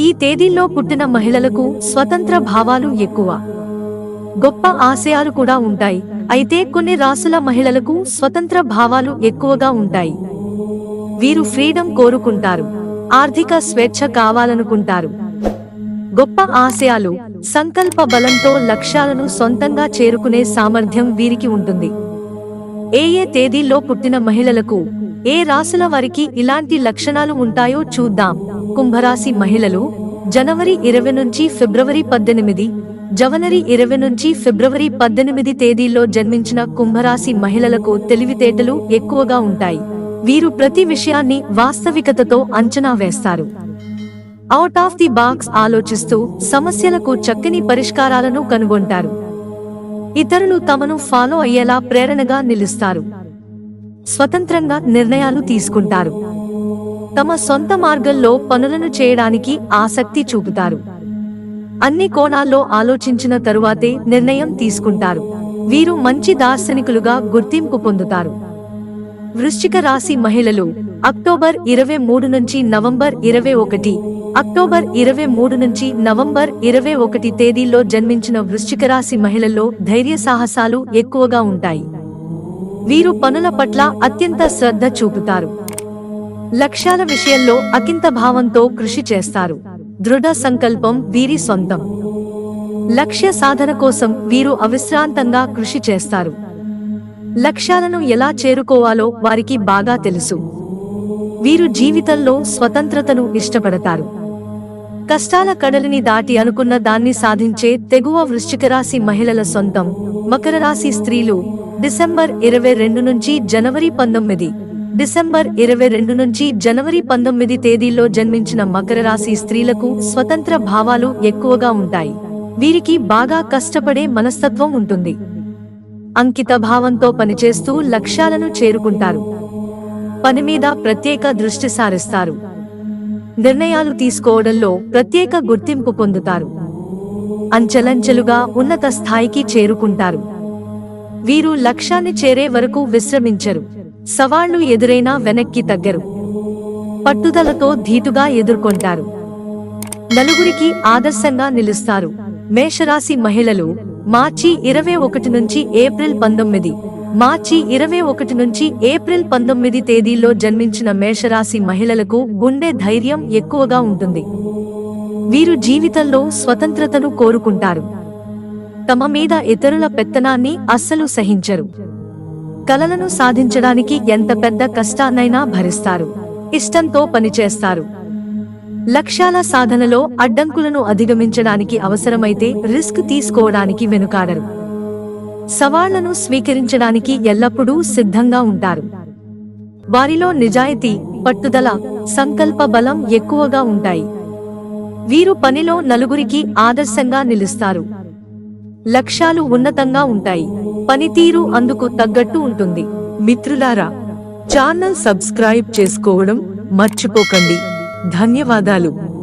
ఈ తేదీల్లో పుట్టిన మహిళలకు స్వతంత్ర భావాలు ఎక్కువ. గొప్ప ఆశయాలు కూడా ఉంటాయి. అయితే కొన్ని రాసుల మహిళలకు స్వతంత్ర భావాలు ఎక్కువగా ఉంటాయి. వీరు ఫ్రీడమ్ కోరుకుంటారు. ఆర్థిక స్వేచ్ఛ కావాలనుకుంటారు. గొప్ప ఆశయాలు సంకల్ప బలంతో లక్ష్యాలను సొంతంగా చేరుకునే సామర్థ్యం వీరికి ఉంటుంది. ఏ ఏ తేదీల్లో పుట్టిన మహిళలకు ఏ రాసుల వారికి ఇలాంటి లక్షణాలు ఉంటాయో చూద్దాం. కుంభరాశి మహిళలు జనవరి ఇరవై నుంచి ఫిబ్రవరి పద్దెనిమిది జనవరి ఇరవై నుంచి ఫిబ్రవరి పద్దెనిమిది తేదీల్లో జన్మించిన కుంభరాశి మహిళలకు తెలివితేటలు ఎక్కువగా ఉంటాయి. వీరు ప్రతి విషయాన్ని వాస్తవికతతో అంచనా వేస్తారు. అవుట్ ఆఫ్ ది బాక్స్ ఆలోచిస్తూ సమస్యలకు చక్కని పరిష్కారాలను కనుగొంటారు. ఇతరులు తమను ఫాలో అయ్యేలా ప్రేరణగా నిలుస్తారు. స్వతంత్రంగా నిర్ణయాలు తీసుకుంటారు. తమ సొంత మార్గంలో పనులను చేయడానికి ఆసక్తి చూపుతారు. అన్ని కోణాల్లో ఆలోచించిన తరువాతే నిర్ణయం తీసుకుంటారు. వీరు మంచి దార్శనికులుగా గుర్తింపు పొందుతారు. వృశ్చిక రాశి మహిళలు అక్టోబర్ ఇరవై మూడు నుంచి నవంబర్ ఇరవై ఒకటి అక్టోబర్ ఇరవై మూడు నుంచి నవంబర్ ఇరవై ఒకటి తేదీల్లో జన్మించిన వృశ్చిక రాశి మహిళల్లో ధైర్య సాహసాలు ఎక్కువగా ఉంటాయి. వీరు పనుల పట్ల అత్యంత శ్రద్ధ చూపుతారు. లక్ష్యాల విషయంలో అకింత భావంతో కృషి చేస్తారు. దృఢ సంకల్పం వీరి సొంతం. లక్ష్య సాధన కోసం వీరు అవిశ్రాంతంగా కృషి చేస్తారు. లక్ష్యాలను ఎలా చేరుకోవాలో వారికి బాగా తెలుసు. వీరు జీవితంలో స్వతంత్రతను ఇష్టపడతారు. కష్టాల కడలిని దాటి అనుకున్న దాన్ని సాధించే తెగువ వృశ్చిక రాశి మహిళల సొంతం. మకర రాశి స్త్రీలు డిసెంబర్ ఇరవై రెండు నుంచి జనవరి పంతొమ్మిది. డిసెంబర్ ఇరవై రెండు నుంచి జనవరి పంతొమ్మిది తేదీల్లో జన్మించిన మకర రాశి స్త్రీలకు స్వతంత్ర భావాలు ఎక్కువగా ఉంటాయి. వీరికి బాగా కష్టపడే మనస్తత్వం ఉంటుంది. అంకిత భావంతో పనిచేస్తూ లక్ష్యాలను చేరుకుంటారు. పని మీద ప్రత్యేక దృష్టి సారిస్తారు. నిర్ణయాలు తీసుకోవడంలో ప్రత్యేక గుర్తింపు పొందుతారు. అంచెలంచెలుగా ఉన్నత స్థాయికి చేరుకుంటారు. వీరు లక్ష్యాన్ని చేరే వరకు విశ్రమించరు. సవాళ్ళు ఎదురైనా వెనక్కి తగ్గరు. పట్టుదలతో ధీటుగా ఎదుర్కొంటారు. నలుగురికి ఆదర్శంగా నిలుస్తారు. మేషరాశి మహిళలు మార్చి ఇరవై ఒకటి నుంచి ఏప్రిల్ పంతొమ్మిది మార్చి ఇరవై ఒకటి నుంచి ఏప్రిల్ పంతొమ్మిది తేదీల్లో జన్మించిన మేషరాశి మహిళలకు గుండె ధైర్యం ఎక్కువగా ఉంటుంది. వీరు జీవితంలో స్వతంత్రతను కోరుకుంటారు. తమ మీద ఇతరుల పెత్తనాన్ని అస్సలు సహించరు. కలలను సాధించడానికి ఎంత పెద్ద కష్టాన్నైనా భరిస్తారు. ఇష్టంతో పనిచేస్తారు. లక్ష్యాల సాధనలో అడ్డంకులను అధిగమించడానికి అవసరమైతే రిస్క్ తీసుకోవడానికి వెనుకాడరు. సవాళ్ళను స్వీకరించడానికి ఎల్లప్పుడూ సిద్ధంగా ఉంటారు. వారిలో నిజాయితీ పట్టుదల సంకల్ప బలం ఎక్కువగా ఉంటాయి. వీరు పనిలో నలుగురికి ఆదర్శంగా నిలుస్తారు. లక్ష్యాలు ఉన్నతంగా ఉంటాయి. పనితీరు అందుకు తగ్గట్టు ఉంటుంది. మిత్రులారా ఛానల్ సబ్స్క్రైబ్ చేసుకోవడం మర్చిపోకండి. ధన్యవాదాలు.